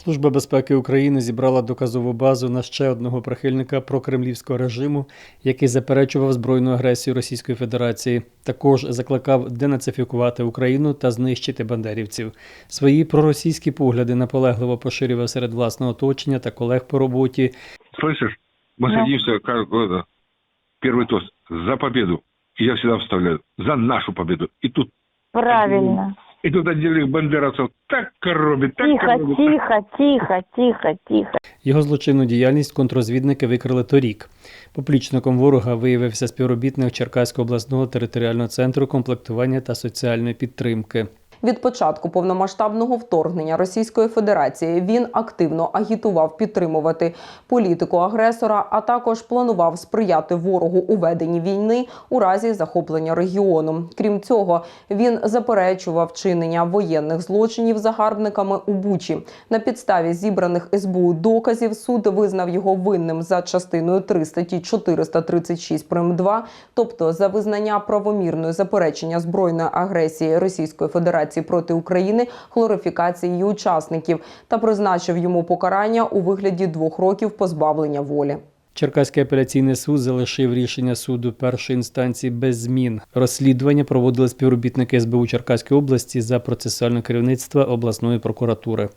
Служба безпеки України зібрала доказову базу на ще одного прихильника прокремлівського режиму, який заперечував збройну агресію Російської Федерації. Також закликав денацифікувати Україну та знищити бандерівців. Свої проросійські погляди наполегливо поширював серед власного оточення та колег по роботі. Слышишь? Мы Да. садимся, как это, первый тост, за победу. И я всегда вставляю, за нашу победу. И тут, Правильно. и тут отдельных Бандерасов так коробить, так Тихо, коробить. тихо, тихо, тихо, тихо. Його злочинну діяльність контрозвідники викрили торік. Поплічником ворога виявився співробітник Черкаського обласного територіального центру комплектування та соціальної підтримки. Від початку повномасштабного вторгнення Російської Федерації він активно агітував підтримувати політику агресора, а також планував сприяти ворогу у веденні війни у разі захоплення регіону. Крім цього, він заперечував вчинення воєнних злочинів загарбниками у Бучі. На підставі зібраних СБУ доказів суд визнав його винним за частиною 3 статті 436 прим. 2, тобто за визнання правомірної заперечення збройної агресії Російської Федерації проти України, хлорифікації учасників та призначив йому покарання у вигляді двох років позбавлення волі. Черкаський апеляційний суд залишив рішення суду першої інстанції без змін. Розслідування проводили співробітники СБУ Черкаської області за процесуальне керівництво обласної прокуратури.